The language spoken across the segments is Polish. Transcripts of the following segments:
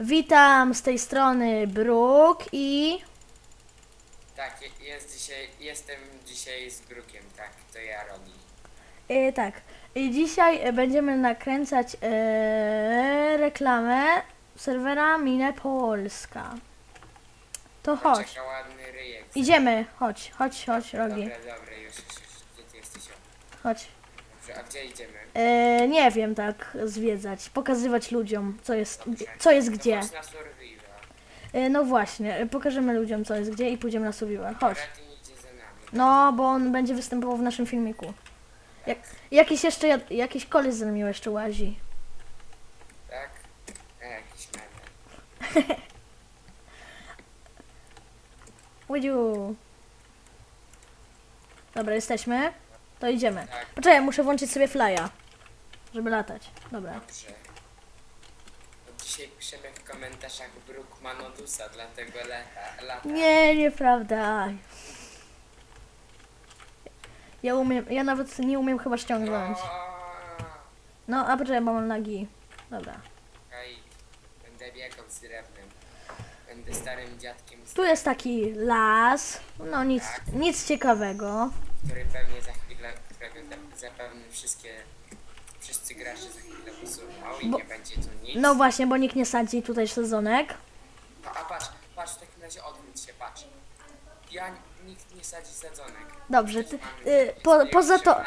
Witam z tej strony Bruk i Tak, je- jest dzisiaj, jestem dzisiaj z Brukiem, tak, to ja Rogi. e, tak. I dzisiaj e, będziemy nakręcać e, reklamę serwera Mine Polska. To chodź. Czeka ładny ryjek. Idziemy, chodź, chodź, chodź, Rogi. Dobra, dobra, już, już, już, gdzie ty jesteś? O, Chodź. Dobrze, a gdzie idziemy? E, nie wiem, tak zwiedzać, pokazywać ludziom, co jest, co jest To gdzie. chodź na survival. E, no właśnie, e, pokażemy ludziom, co jest gdzie i pójdziemy na survival. Chodź. Retin idzie za nami. No, bo on będzie występował w naszym filmiku. Jak, jakiś jeszcze, jad- jakiś koleś za nami jeszcze łazi. Tak? A, jakiś memy. Łydziu. Dobra, jesteśmy. To idziemy. Tak. Poczekaj, muszę włączyć sobie flya, żeby latać. Dobra. Dobrze. Bo dzisiaj piszemy w komentarzach Bruk ma nodusa, dlatego lata, lata. Nie, nieprawda. Ja umiem, ja nawet nie umiem chyba ściągnąć. No, a poczekaj, bo mam lagi. Dobra. Okej, będę biegał z drewnem. Będę starym dziadkiem, Tu jest taki las. No, nic, nic ciekawego. który pewnie za chwilę, za- zapewne wszystkie, wszyscy gracze za chwilę usuną i Bo- nie będzie tu nic. No właśnie, bo nikt nie sadzi tutaj sezonek. A, a patrz, patrz, w takim razie odwróć się, patrz. Ja, nikt nie sadzi sadzonek. Dobrze, ty, y, po, poza to,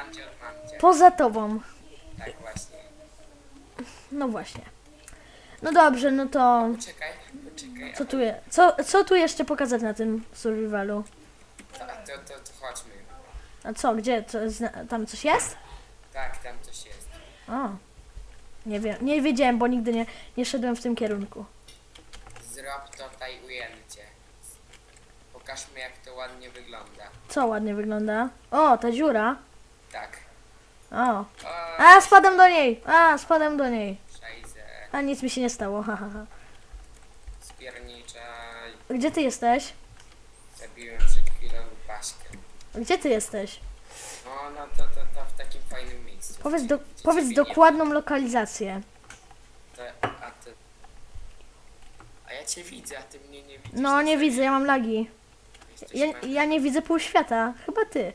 poza tobą. Tak właśnie. No właśnie. No dobrze, no to Poczekaj, poczekaj. co tu, je, co, co tu jeszcze pokazać na tym survivalu? A to, to, to, to chodźmy. A co, gdzie? Co, zna, tam coś jest? Tak, tam coś jest. O, nie wiem, nie wiedziałem, bo nigdy nie, nie szedłem w tym kierunku. Zrób tutaj ujęcie. Pokażmy jak to ładnie wygląda. Co ładnie wygląda? O, ta dziura. Tak. O, O, a spadam do niej, a spadam do niej. szajze. A nic mi się nie stało, ha, ha, ha. Spierniczaj. Gdzie ty jesteś? Zabiłem Gdzie ty jesteś? No, no to, to, to w takim fajnym miejscu. Powiedz, do, gdzie powiedz ciebie nie dokładną lokalizację. ma. To, a, to... a ja cię widzę, a ty mnie nie widzisz. No, nie widzę, ja mam lagi. jesteś Ja, ja nie widzę pół świata, chyba ty.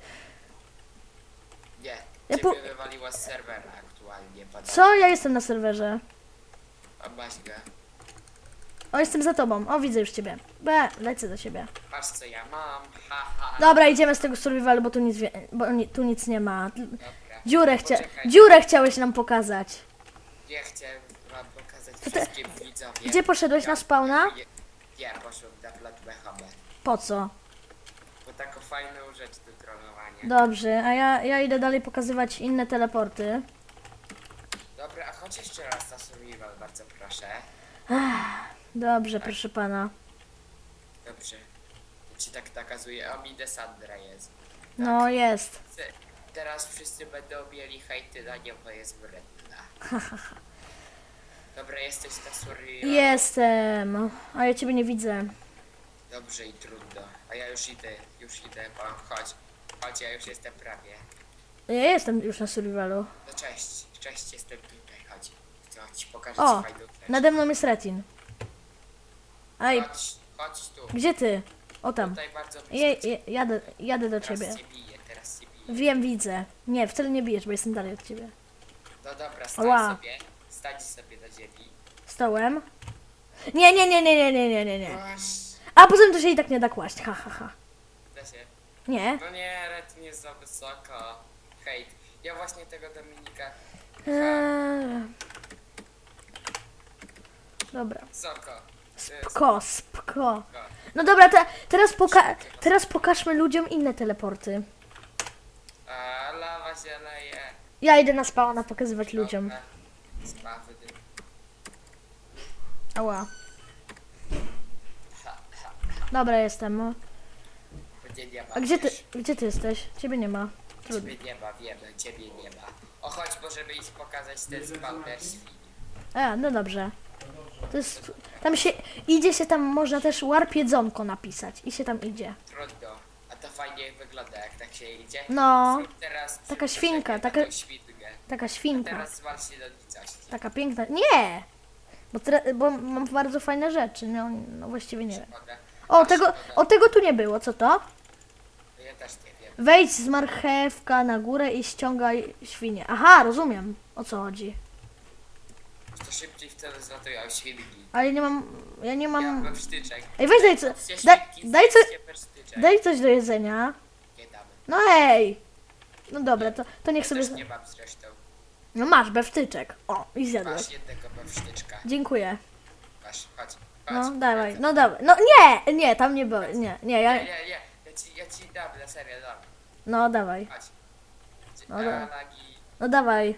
Nie, Ja ciebie po- wywaliła z serwera aktualnie. Pada. Co? Ja jestem na serwerze. A Baśka, O, jestem za tobą. O, widzę już ciebie. Be, lecę do ciebie. patrz co ja mam. Ha, ha. Dobra, idziemy z tego survivalu, bo tu nic, wie, bo ni, tu nic nie ma. Dobra. Dziurę, chcia, Poczekaj. dziurę chciałeś nam pokazać. Ja chciałem wam pokazać ty- wszystkim widzowie. Gdzie poszedłeś na spawna? Ja, ja poszłem na plat BHB. Po co? Bo taką fajną rzecz do trollowania. Dobrze, a ja, ja idę dalej pokazywać inne teleporty. Dobra, a chodź jeszcze raz na survival, bardzo proszę. Dobrze, proszę pana. Dobrze. Ci tak nakazuję. O, mi Desandra jest. No, jest. Chcę- Teraz wszyscy będą mieli hejty na nią, bo jest wredna. Dobra, jesteś na survival. Jestem. A ja ciebie nie widzę. Dobrze i trudno. A ja już idę, już idę, bo chodź. Chodź, ja już jestem prawie. Ja jestem już na survivalu. No cześć, cześć, jestem tutaj, ci pokazać O, fajną rzecz. nade mną jest Retin. Ej, Chodź, chodź tu. gdzie ty? O tam. Tutaj bardzo Je, blisko. je, jadę, jadę do Teraz ciebie. cię biję, teraz cię biję. Wiem, widzę. Nie, wcale nie bijesz, bo jestem dalej od ciebie. No dobra, stań Ała. sobie. Stań sobie na ziemi. Stołem. Nie, nie, nie, nie, nie, nie, nie, nie, nie. A poza tym to się i tak nie da kłaść, ha, ha, ha. Da się. Nie. No nie, Red nie jest za wysoko. Hejt. Ja właśnie tego Dominika. Eee... Dobra. Spko, spko. No dobra, te, teraz, poka teraz pokażmy ludziom inne teleporty. A lawa. Ja idę na spawna pokazywać ludziom. Ała. Dobra, jestem. Ma. A gdzie ty, gdzie ty jesteś? Ciebie nie ma. Trudno. Ciebie nie ma, wiemy, ciebie nie ma. O chodź, możemy iść pokazać ten spawner świn. A, no dobrze. To jest, tam się, idzie się tam, można też warp jedzonko napisać i się tam idzie. Trudno. A to fajnie wygląda, jak tak się idzie. No. Teraz Taka świnka, taka-. Taka świnka. Teraz zwal się do nicości. Taka piękna. Nie! Bo, bo mam bardzo fajne rzeczy, no, no właściwie nie wiem. O, tego, o, tego tu nie było, co to? Ja też nie wiem. Wejdź z marchewka na górę i ściągaj świnie. Aha, rozumiem, o co chodzi. To szybciej wtedy zlatują świnki. Ale nie mam, ja nie Ja mam... mam wstyczek. Ej, weź daj, co, daj, daj, co, daj coś do jedzenia. Nie damy. No ej! No dobra, to, to niech sobie... też nie mam zresztą. No masz, bewsztyczek. O, i Masz zjadłeś. jednego bewsztyczka. Dziękuję. Masz, chodź. chodź. No, dawaj, no dawaj. No nie, nie, tam nie było, nie, nie, ja... Nie, nie, nie. Ja ci, ja ci dam, na serio dam. No dawaj, Chodź. No dobra. no dawaj.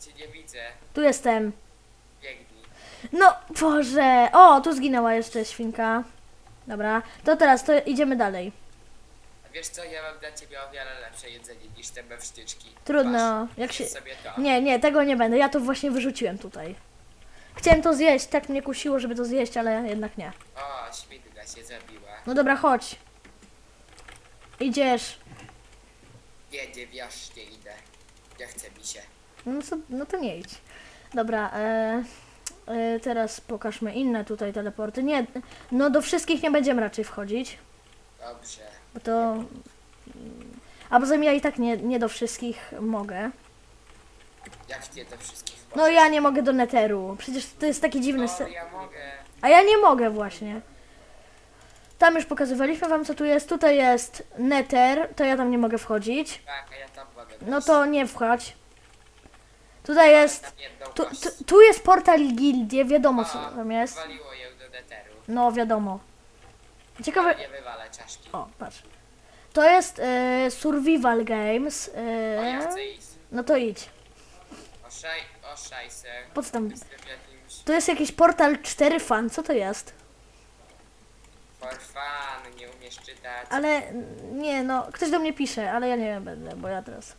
cię nie widzę. Tu jestem. No, Boże. O, tu zginęła jeszcze świnka. Dobra, to teraz to idziemy dalej. Wiesz co, ja mam dla ciebie o wiele lepsze jedzenie niż te bewsztyczki. Trudno, Masz, jak się... sobie to. Nie, nie, tego nie będę. Ja to właśnie wyrzuciłem tutaj. Chciałem to zjeść, tak mnie kusiło, żeby to zjeść, ale jednak nie. O, świnka się zabiła. No dobra, chodź. Idziesz. Nie, wiesz, nie idę. Nie chce mi się. No to, no to nie idź. Dobra, e, teraz pokażmy inne tutaj teleporty. Nie, no do wszystkich nie będziemy raczej wchodzić, Dobrze. bo to... A poza tym ja i tak nie, nie do wszystkich mogę. Jak nie do wszystkich No ja nie mogę do neteru. Przecież to jest taki dziwny... No, ja mogę. A ja nie mogę właśnie. Tam już pokazywaliśmy wam co tu jest. Tutaj jest neter, to ja tam nie mogę wchodzić. Tak, a ja tam mogę. No to nie wchodź. Tutaj jest... Tu, tu, tu jest portal gildie, wiadomo co tam jest. Waliło ją do neteru. No wiadomo. Ciekawe... Nie wywalę czaszki. O, patrz. To jest e, Survival Games. O, ja chcę iść. no to idź. O, szaj, o szajse. Po co tam? Jestem jakimś To jest jakiś portal 4 fan, co to jest? for fun, nie umiesz czytać. Ale nie, no, ktoś do mnie pisze, ale ja nie będę, bo ja teraz.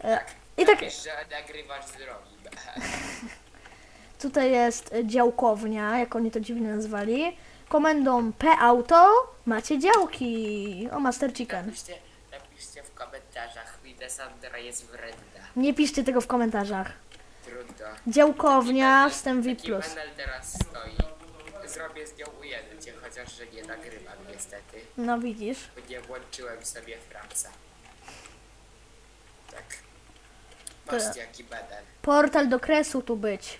E, Tak. I tak Wiesz, że nagrywasz z drogi. tutaj jest działkownia, jak oni to dziwnie nazwali. Komendą P-Auto macie działki. O, Master Chicken. Napiszcie, napiszcie w komentarzach, ile Sandra jest wredna. Nie piszcie tego w komentarzach. Trudno. Działkownia, wstęp VIP+. Taki menel teraz stoi. Zrobię z nią ujęcie, chociaż że nie nagrywam niestety, No widzisz. bo nie włączyłem sobie Franca. Tak. Patrzcie jaki menel. Portal do kresu tu być.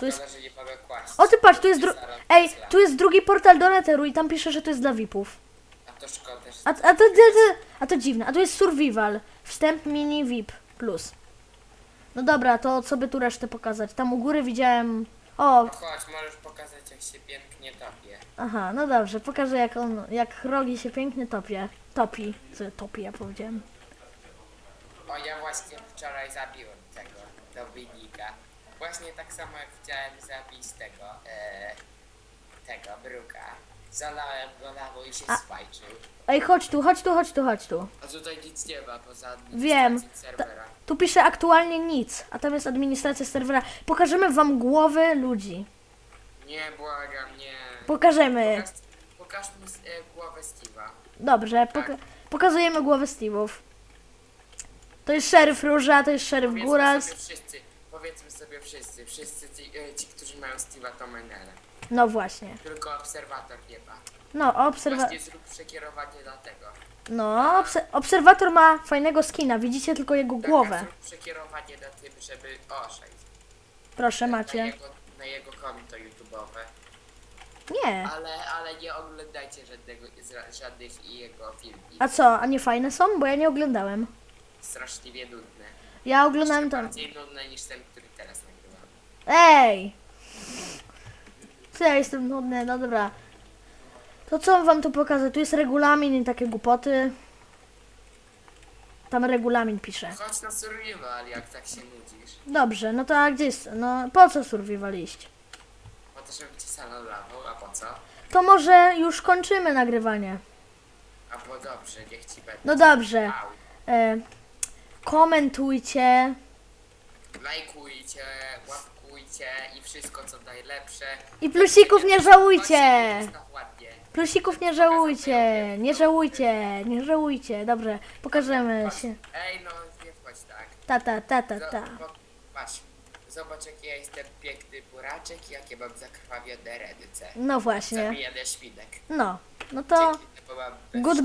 Tu jest- szkoda, że nie mogę kłaść. O ty patrz, tu jest dru... Ej, tu jest drugi portal do Netheru i tam pisze, że to jest dla VIPów. A to szkoda, że... A, a, to, to, to, a to dziwne. A tu jest survival. Wstęp mini VIP plus. No dobra, to co by tu resztę pokazać? Tam u góry widziałem. O, No chodź, możesz pokazać jak się pięknie topie. aha, no dobrze, pokażę jak on, jak rogi się pięknie topie. Topi. Co topi, ja powiedziałem. O, ja właśnie wczoraj zabiłem tego Dominika. Właśnie tak samo jak chciałem zabić tego, e, tego Bruka. Zalałem go lawą i się A- spajczył. Ej, chodź tu, chodź tu, chodź tu, chodź tu. A tutaj nic nie ma poza Wiem. administracją serwera. Tu pisze aktualnie nic, a tam jest administracja serwera. Pokażemy wam głowy ludzi. Nie, błagam, nie. Pokażemy. Pokaż, pokaż mi e, głowę Steve'a. Dobrze, poka pokazujemy głowę Steve'ów. To jest szeryf Róża, to jest szeryf Powiedzmy Góras. sobie wszyscy, powiedzmy sobie wszyscy, wszyscy ci, e, ci którzy mają Steve'a to menele. No właśnie. Tylko obserwator nie ma. No, obserwa Właśnie zrób przekierowanie do tego. no obse obserwator ma fajnego skina, widzicie tylko jego Tak, a głowę. zrób przekierowanie do tym, żeby... O, sześć. Proszę, Na macie. jego, na jego konto YouTube'owe. Nie. Ale, ale nie oglądajcie żadnego, z- żadnych jego filmów. A co, a nie fajne są? Bo ja nie oglądałem. Straszliwie nudne. Ja Jeszcze tam. bardziej nudne niż ten, który teraz nagrywam. Ej! Co ja jestem nudny, no dobra. To co wam tu pokażę? Tu jest regulamin i takie głupoty. Tam regulamin pisze. Chodź na survival, jak tak się nudzisz. Dobrze, no to a gdzie jest? No po co survival iść? Po to, żeby ci salon lawą, a po co? To może już kończymy nagrywanie. A bo dobrze, niech ci. No dobrze. Au. E, komentujcie. Lajkujcie, łapkujcie i wszystko co najlepsze. I plusików nie żałujcie. Ładnie. Plusików nie żałujcie. Nie żałujcie. Nie żałujcie. Dobrze, pokażemy się. Ej, no nie wchodź tak. Ta, ta, ta, ta, ta. Patrz, zobacz jaki ja jestem piękny buraczek i jakie mam zakrwawione ręce. No właśnie. Zabijany szpinek. No. No to Dzięki goodbye.